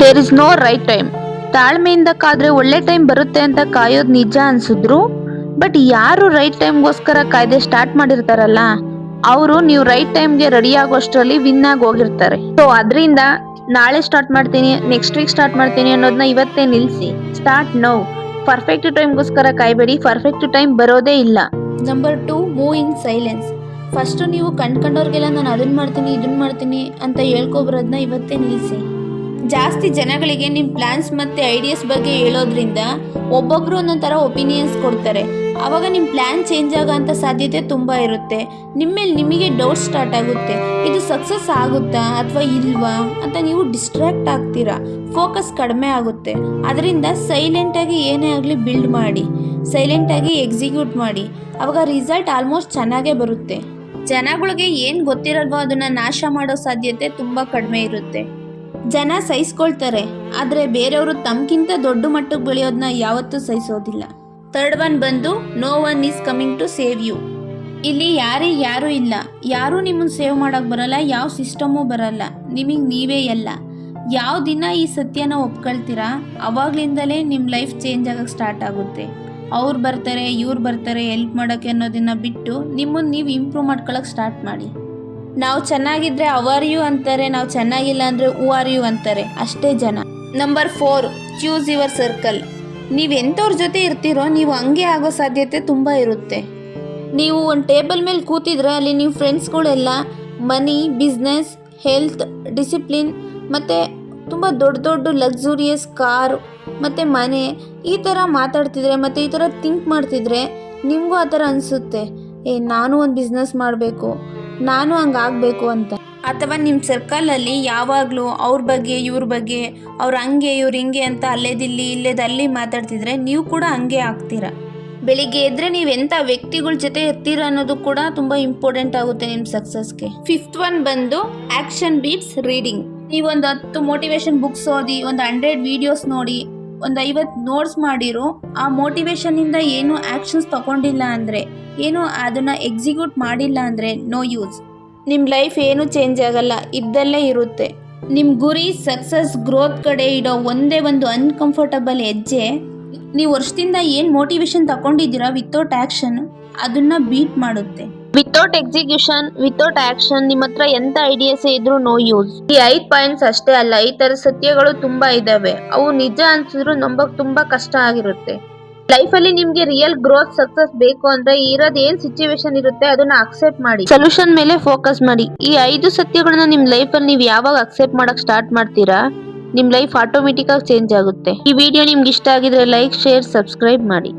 There is no right time ತಾಳ್ಮೆಯಿಂದ ಕಾದ್ರೆ ಒಳ್ಳೆ ಟೈಮ್ ಬರುತ್ತೆ ಅಂತ ಕಾಯೋದ್ ನಿಜ ಅನ್ಸಿದ್ರು. ಬಟ್ ಯಾರು ರೈಟ್ ಟೈಮ್ಗೋಸ್ಕರ ಕಾಯ್ದೆ ಸ್ಟಾರ್ಟ್ ಮಾಡಿರ್ತಾರಲ್ಲ, ಅವರು ನೀವು ರೈಟ್ ಟೈಮ್ಗೆ ರೆಡಿ ಆಗೋಷ್ಟರಲ್ಲಿ ವಿನ್ ಆಗಿ ಹೋಗಿರ್ತಾರೆ. ಸೊ ಅದರಿಂದ ನಾಳೆ ಸ್ಟಾರ್ಟ್ ಮಾಡ್ತೀನಿ ನೆಕ್ಸ್ಟ್ ವೀಕ್ ಸ್ಟಾರ್ಟ್ ಮಾಡ್ತೀನಿ ಅನ್ನೋದನ್ನ ಇವತ್ತೇ ನಿಲ್ಲಿಸಿ ಸ್ಟಾರ್ಟ್ ನೋ ಪರ್ಫೆಕ್ಟ್ ಟೈಮ್ಗೋಸ್ಕರ ಕಾಯಬೇಡಿ ಪರ್ಫೆಕ್ಟ್ ಟೈಮ್ ಬರೋದೇ ಇಲ್ಲ. Number two move in silence first ನೀವು ಕಂಡ್ಕೊಂಡವ್ರಿಗೆಲ್ಲ ನಾನು ಅದನ್ನ ಮಾಡ್ತೀನಿ ಇದನ್ನ ಮಾಡ್ತೀನಿ ಅಂತ ಹೇಳ್ಕೊಬರೋದನ್ನ ಇವತ್ತೇ ನಿಲ್ಲಿಸಿ ಜಾಸ್ತಿ ಜನಗಳಿಗೆ ನಿಮ್ಮ ಪ್ಲ್ಯಾನ್ಸ್ ಮತ್ತು ಐಡಿಯಾಸ್ ಬಗ್ಗೆ ಹೇಳೋದ್ರಿಂದ ಒಬ್ಬೊಬ್ಬರು ಒಂದೊಂದು ಒಪಿನಿಯನ್ಸ್ ಕೊಡ್ತಾರೆ. ಆವಾಗ ನಿಮ್ಮ ಪ್ಲ್ಯಾನ್ ಚೇಂಜ್ ಆಗೋಂಥ ಸಾಧ್ಯತೆ ತುಂಬ ಇರುತ್ತೆ. ನಿಮ್ಮ ಮೇಲೆ ನಿಮಗೆ ಡೌಟ್ ಸ್ಟಾರ್ಟ್ ಆಗುತ್ತೆ. ಇದು ಸಕ್ಸಸ್ ಆಗುತ್ತಾ ಅಥವಾ ಇಲ್ವಾ ಅಂತ ನೀವು ಡಿಸ್ಟ್ರ್ಯಾಕ್ಟ್ ಆಗ್ತೀರಾ. ಫೋಕಸ್ ಕಡಿಮೆ ಆಗುತ್ತೆ. ಅದರಿಂದ ಸೈಲೆಂಟಾಗಿ ಏನೇ ಆಗಲಿ ಬಿಲ್ಡ್ ಮಾಡಿ. ಸೈಲೆಂಟಾಗಿ ಎಕ್ಸಿಕ್ಯೂಟ್ ಮಾಡಿ. ಆವಾಗ ರಿಸಲ್ಟ್ ಆಲ್ಮೋಸ್ಟ್ ಚೆನ್ನಾಗೇ ಬರುತ್ತೆ. ಜನಗಳಿಗೆ ಏನು ಗೊತ್ತಿರಲ್ವೋ ಅದನ್ನು ನಾಶ ಮಾಡೋ ಸಾಧ್ಯತೆ ತುಂಬ ಕಡಿಮೆ ಇರುತ್ತೆ. ಜನ ಸಹಿಸ್ಕೊಳ್ತಾರೆ, ಆದರೆ ಬೇರೆಯವರು ತಮಗಿಂತ ದೊಡ್ಡ ಮಟ್ಟಕ್ಕೆ ಬೆಳೆಯೋದನ್ನ ಯಾವತ್ತೂ ಸಹಿಸೋದಿಲ್ಲ. ಥರ್ಡ್ ಒನ್ ಬಂದು, no one is coming to save you. ಇಲ್ಲಿ ಯಾರೇ ಯಾರೂ ಇಲ್ಲ. ಯಾರೂ ನಿಮ್ಮನ್ನು ಸೇವ್ ಮಾಡೋಕ್ಕೆ ಬರಲ್ಲ, ಯಾವ ಸಿಸ್ಟಮೂ ಬರಲ್ಲ. ನಿಮಗೆ ನೀವೇ ಎಲ್ಲ. ಯಾವ ದಿನ ಈ ಸತ್ಯನ ಒಪ್ಕೊಳ್ತೀರಾ? ಅವಾಗ್ಲಿಂದಲೇ ನಿಮ್ಮ ಲೈಫ್ ಚೇಂಜ್ ಆಗೋಕ್ಕೆ ಸ್ಟಾರ್ಟ್ ಆಗುತ್ತೆ. ಅವ್ರು ಬರ್ತಾರೆ, ಇವ್ರು ಬರ್ತಾರೆ ಹೆಲ್ಪ್ ಮಾಡೋಕ್ಕೆ ಅನ್ನೋದನ್ನ ಬಿಟ್ಟು ನಿಮ್ಮನ್ನು ನೀವು ಇಂಪ್ರೂವ್ ಮಾಡ್ಕೊಳ್ಳೋಕೆ ಸ್ಟಾರ್ಟ್ ಮಾಡಿ. ನಾವು ಚೆನ್ನಾಗಿದ್ರೆ ಅವರ್ ಯು ಅಂತಾರೆ, ನಾವು ಚೆನ್ನಾಗಿಲ್ಲ ಅಂದರೆ ಹೂ ಆರ್ ಯು ಅಂತಾರೆ. ಅಷ್ಟೇ ಜನ. Number four choose your circle ನೀವು ಎಂಥವ್ರ ಜೊತೆ ಇರ್ತೀರೋ, ನೀವು ಹಂಗೆ ಆಗೋ ಸಾಧ್ಯತೆ ತುಂಬ ಇರುತ್ತೆ. ನೀವು ಒಂದು ಟೇಬಲ್ ಮೇಲೆ ಕೂತಿದ್ರೆ ಅಲ್ಲಿ ನಿಮ್ಮ ಫ್ರೆಂಡ್ಸ್ಗಳೆಲ್ಲ ಮನಿ ಬಿಸ್ನೆಸ್ ಹೆಲ್ತ್ ಡಿಸಿಪ್ಲಿನ್ ಮತ್ತು ತುಂಬ ದೊಡ್ಡ ದೊಡ್ಡ ಲಕ್ಸುರಿಯಸ್ ಕಾರ್ ಮತ್ತು ಮನೆ ಈ ಥರ ಮಾತಾಡ್ತಿದ್ರೆ ಮತ್ತು ಈ ಥರ ಥಿಂಕ್ ಮಾಡ್ತಿದ್ರೆ ನಿಮಗೂ ಆ ಥರ ಅನಿಸುತ್ತೆ. ಏ, ನಾನು ಒಂದು ಬಿಸ್ನೆಸ್ ಮಾಡಬೇಕು. ನಾನು ಹಂಗಾಗಬೇಕು ಅಂತ. ಅಥವಾ ನಿಮ್ಮ ಸರ್ಕಲಲ್ಲಿ ಯಾವಾಗಲೂ ಅವ್ರ ಬಗ್ಗೆ, ಇವ್ರ ಬಗ್ಗೆ, ಅವ್ರು ಹಂಗೆ, ಇವ್ರು ಹಿಂಗೆ ಅಂತ ಅಲ್ಲೇದಿಲ್ಲಿ, ಇಲ್ಲೇದಲ್ಲಿ ಮಾತಾಡ್ತಿದ್ರೆ ನೀವು ಕೂಡ ಹಂಗೆ ಆಗ್ತೀರ. ಬೆಳಿಗ್ಗೆ ಎದ್ರೆ ನೀವು ಎಂಥ ವ್ಯಕ್ತಿಗಳ ಜೊತೆ ಇರ್ತೀರ ಅನ್ನೋದು ಕೂಡ ತುಂಬ ಇಂಪಾರ್ಟೆಂಟ್ ಆಗುತ್ತೆ ನಿಮ್ಮ ಸಕ್ಸಸ್ಗೆ ಫಿಫ್ತ್ ಒನ್ ಬಂದು ಆ್ಯಕ್ಷನ್ ಬೀಟ್ಸ್ ರೀಡಿಂಗ್ ನೀವೊಂದು ಹತ್ತು ಮೋಟಿವೇಶನ್ ಬುಕ್ಸ್ ಓದಿ, ಒಂದು ಹಂಡ್ರೆಡ್ ವಿಡಿಯೋಸ್ ನೋಡಿ ಒಂದು ಐವತ್ತು ನೋಟ್ಸ್ ಮಾಡಿರೋ, ಆ ಮೋಟಿವೇಶನಿಂದ ಏನು ಆ್ಯಕ್ಷನ್ಸ್ ತಗೊಂಡಿಲ್ಲ ಅಂದರೆ, ಏನು ಅದನ್ನು ಎಕ್ಸಿಕ್ಯೂಟ್ ಮಾಡಿಲ್ಲ ಅಂದರೆ ನೋ ಯೂಸ್ ನಿಮ್ಮ ಲೈಫ್ ಏನು ಚೇಂಜ್ ಆಗಲ್ಲ, ಇದ್ದಲ್ಲೇ ಇರುತ್ತೆ. ನಿಮ್ಮ ಗುರಿ ಸಕ್ಸಸ್ ಗ್ರೋತ್ ಕಡೆ ಇಡೋ ಒಂದೇ ಒಂದು ಅನ್ಕಂಫರ್ಟಬಲ್ ಹೆಜ್ಜೆ ನೀವು ವರ್ಷದಿಂದ ಏನು ಮೋಟಿವೇಶನ್ ತಗೊಂಡಿದ್ದೀರಾ ವಿತೌಟ್ ಆ್ಯಕ್ಷನ್ ಅದನ್ನು ಬೀಟ್ ಮಾಡುತ್ತೆ. ವಿತೌಟ್ ಎಕ್ಸಿಕ್ಯೂಷನ್ ವಿತೌಟ್ ಆಕ್ಷನ್ ನಿಮ್ಮ ಹತ್ರ ಎಂತ ಐಡಿಯಾಸ್ ಇದ್ರು ನೋ ಯೂಸ್ ಈ ಐದ್ ಪಾಯಿಂಟ್ಸ್ ಅಷ್ಟೇ ಅಲ್ಲ, ಈ ತರ ಸತ್ಯಗಳು ತುಂಬಾ ಇದಾವೆ. ಅವು ನಿಜ ಅನ್ಸಿದ್ರು ನಂಬಕ್ ತುಂಬಾ ಕಷ್ಟ ಆಗಿರುತ್ತೆ. ಲೈಫ್ ಅಲ್ಲಿ ನಿಮ್ಗೆ ರಿಯಲ್ ಗ್ರೋತ್ ಸಕ್ಸಸ್ ಬೇಕು ಅಂದ್ರೆ ಇರೋದ್ ಏನ್ ಸಿಚುವೇಶನ್ ಇರುತ್ತೆ ಅದನ್ನ ಅಕ್ಸೆಪ್ಟ್ ಮಾಡಿ. ಸೊಲ್ಯೂಷನ್ ಮೇಲೆ ಫೋಕಸ್ ಮಾಡಿ. ಈ ಐದು ಸತ್ಯಗಳನ್ನ ನಿಮ್ ಲೈಫ್ ಅಲ್ಲಿ ನೀವು ಯಾವಾಗ ಅಕ್ಸೆಪ್ಟ್ ಮಾಡಕ್ ಸ್ಟಾರ್ಟ್ ಮಾಡ್ತೀರಾ, ನಿಮ್ ಲೈಫ್ ಆಟೋಮೆಟಿಕ್ ಆಗಿ ಚೇಂಜ್ ಆಗುತ್ತೆ. ಈ ವಿಡಿಯೋ ನಿಮ್ಗೆ ಇಷ್ಟ ಆಗಿದ್ರೆ ಲೈಕ್ ಶೇರ್ ಸಬ್ಸ್ಕ್ರೈಬ್ ಮಾಡಿ.